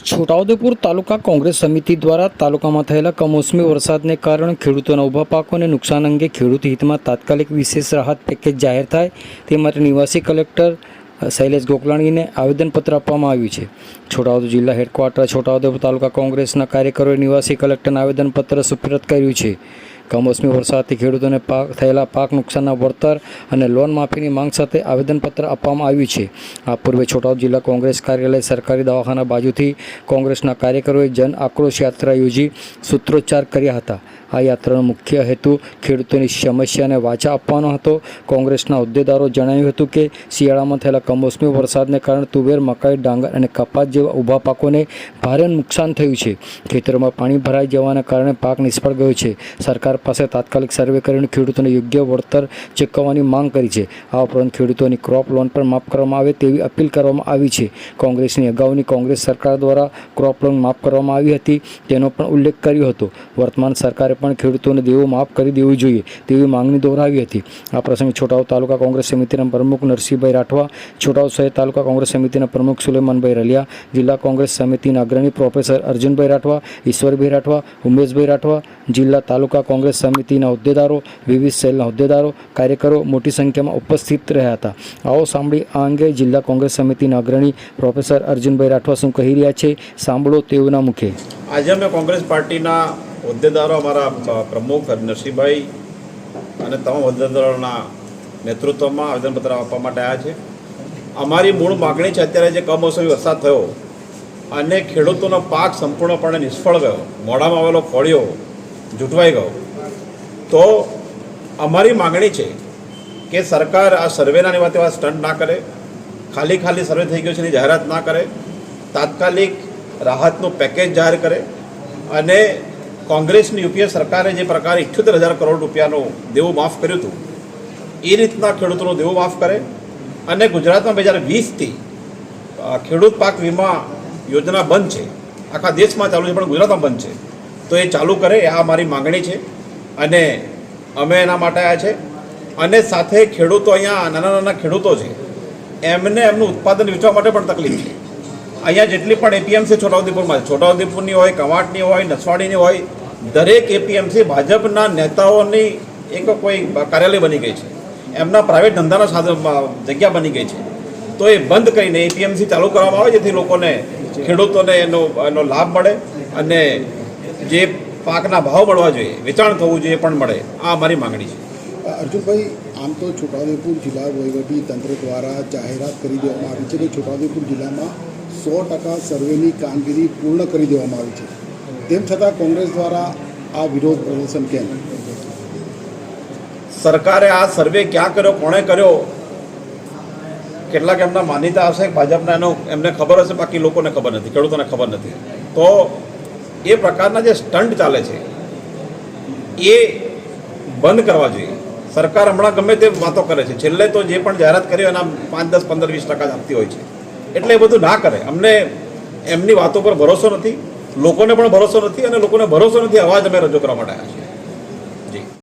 છોટાઉદેપુર તાલુકા કોંગ્રેસ સમિતિ દ્વારા તાલુકામાં થયેલા કમોસમી વરસાદને કારણે ખેડૂતોના ઊભા પાકોને નુકસાન અંગે ખેડૂત હિતમાં તાત્કાલિક વિશેષ રાહત પેકેજ જાહેર થાય તે માટે નિવાસી કલેક્ટર શૈલેષ ગોકલાણીને આવેદનપત્ર આપવામાં આવ્યું છે. છોટાઉદેપુર જિલ્લા હેડક્વાર્ટર, છોટાઉદેપુર તાલુકા કોંગ્રેસના કાર્યકરોએ નિવાસી કલેક્ટરને આવેદનપત્ર સુપ્રત કર્યું છે. કમોસમી વરસાદથી ખેડૂતોને પાક થયેલા પાક નુકસાનના વળતર અને લોન માફીની માંગ સાથે આવેદનપત્ર આપવામાં આવ્યું છે. આ પૂર્વે છોટાઉદ જિલ્લા કોંગ્રેસ કાર્યાલય સરકારી દવાખાના બાજુથી કોંગ્રેસના કાર્યકરોએ જન આક્રોશ યાત્રા યોજી સૂત્રોચ્ચાર કર્યા હતા. આ યાત્રાનો મુખ્ય હેતુ ખેડૂતોની સમસ્યાને વાચા આપવાનો હતો. કોંગ્રેસના હોદ્દેદારો જણાવ્યું હતું કે શિયાળામાં થયેલા કમોસમી વરસાદને કારણે તુવેર, મકાઈ, ડાંગર અને કપાસ જેવા ઊભા પાકોને ભારે નુકસાન થયું છે. ખેતરોમાં પાણી ભરાઈ જવાના કારણે પાક નિષ્ફળ ગયો છે. સરકાર પાસે તાત્કાલિક સર્વે કરીને ખેડૂતોને યોગ્ય વળતર ચૂકવવાની માંગ કરી છે. આ ઉપરાંત ખેડૂતોની ક્રોપ લોન પણ માફ કરવામાં આવે તેવી અપીલ કરવામાં આવી છે. કોંગ્રેસની અગાઉની કોંગ્રેસ સરકાર દ્વારા ક્રોપ લોન માફ કરવામાં આવી હતી તેનો પણ ઉલ્લેખ કર્યો હતો. વર્તમાન સરકારે પણ ખેડૂતોને દેવું માફ કરી દેવું જોઈએ તેવી માંગણી દોહરાવી હતી. આ પ્રસંગે છોટાઉ તાલુકા કોંગ્રેસ સમિતિના પ્રમુખ નરસિંહભાઈ રાઠવા, છોટાઉ શહેર તાલુકા કોંગ્રેસ સમિતિના પ્રમુખ સુલેમાનભાઈ રલિયા, જિલ્લા કોંગ્રેસ સમિતિના અગ્રણી પ્રોફેસર અર્જુનભાઈ રાઠવા, ઈશ્વરભાઈ રાઠવા, ઉમેશભાઈ રાઠવા, જિલ્લા તાલુકા કોંગ્રેસ સમિતિના હોદ્દેદારો, વિવિધ સેલના હોદ્દેદારો, કાર્યકરો મોટી સંખ્યામાં ઉપસ્થિત રહ્યા હતા. આવો સાંભળી આ અંગે જિલ્લા કોંગ્રેસ સમિતિના અગ્રણી પ્રોફેસર અર્જુનભાઈ રાઠવા શું કહી રહ્યા છે. સાંભળો તેઓના મુખે. આજે અમે કોંગ્રેસ પાર્ટીના હોદ્દેદારો અમારા પ્રમુખ નરસિંહભાઈ અને તમામ હોદ્દેદારોના નેતૃત્વમાં આવેદનપત્ર આપવા માટે આવ્યા છે. અમારી મૂળ માગણી છે અત્યારે જે કમોસમી વરસાદ થયો અને ખેડૂતોનો પાક સંપૂર્ણપણે નિષ્ફળ ગયો. મોઢામાં આવેલો કોળિયો જૂટવાઈ ગયો. તો અમારી માગણી છે કે સરકાર આ સર્વેના એવા તેવા સ્ટન્ટ ના કરે, ખાલી ખાલી સર્વે થઈ ગયો છે એની જાહેરાત ના કરે, તાત્કાલિક રાહતનું પેકેજ જાહેર કરે અને કોંગ્રેસની યુપીએ સરકારે જે પ્રકારે ઇઠ્યોતેર હજાર કરોડ રૂપિયાનું દેવું માફ કર્યું હતું, એ રીતના ખેડૂતોનું દેવું માફ કરે અને ગુજરાતમાં બે હજાર વીસથી ખેડૂત પાક વીમા યોજના બંધ છે, આખા દેશમાં ચાલુ છે પણ ગુજરાતમાં બંધ છે, તો એ ચાલુ કરે, એ આ મારી માંગણી છે. અને અમે એના માટે આવ્યા છે. અને સાથે ખેડૂતો અહીંયા, નાના નાના ખેડૂતો છે. એમને એમનું ઉત્પાદન વેચવા માટે પણ તકલીફ છે. અહીંયા જેટલી પણ એપીએમસી છોટાઉદેપુરમાં છોટાઉદેપુરની હોય, કવાંટની હોય, નસવાડીની હોય, દરેક એપીએમસી ભાજપના નેતાઓની એક કોઈ કાર્યાલય બની ગઈ છે. એમના પ્રાઇવેટ ધંધાના સાધન, જગ્યા બની ગઈ છે. તો એ બંધ કરીને એપીએમસી ચાલુ કરવામાં આવે, જેથી લોકોને, ખેડૂતોને એનો એનો લાભ મળે. અને જે પાકના ભાવ મળવા જોઈએ વેચાણ થવું જોઈએ પણ મળે. આ અમારી માંગણી છે. અર્જુનભાઈ આમ તો છોટાઉદેપુર જિલ્લા વહીવટી તંત્ર દ્વારા જાહેરાત કરી દેવામાં આવી છે કે છોટાઉદેપુર જિલ્લામાં સો ટકા સર્વેની કામગીરી પૂર્ણ કરી દેવામાં આવી છે. તેમ છતાં કોંગ્રેસ દ્વારા આ વિરોધ પ્રદર્શન કેમ? સરકારે આ સર્વે ક્યાં કર્યો કોણે કર્યો? કેટલાક એમના માન્યતા હશે ભાજપના એનો એમને ખબર હશે બાકી લોકોને ખબર નથી ખેડૂતોને ખબર નથી. તો એ પ્રકારના જે સ્ટન્ટ ચાલે છે, એ બંધ કરવા જોઈએ. સરકાર હમણાં ગમે તે વાતો કરે છે. છેલ્લે તો જે પણ જાહેરાત કરી એના પાંચ દસ પંદર વીસ ટકા જ આપતી હોય છે. એટલે એ બધું ના કરે. અમને એમની વાતો પર ભરોસો નથી. લોકોને પણ ભરોસો નથી અને લોકોને ભરોસો નથી. અવાજ અમે રજૂ કરવા માટે આવ્યા છીએ.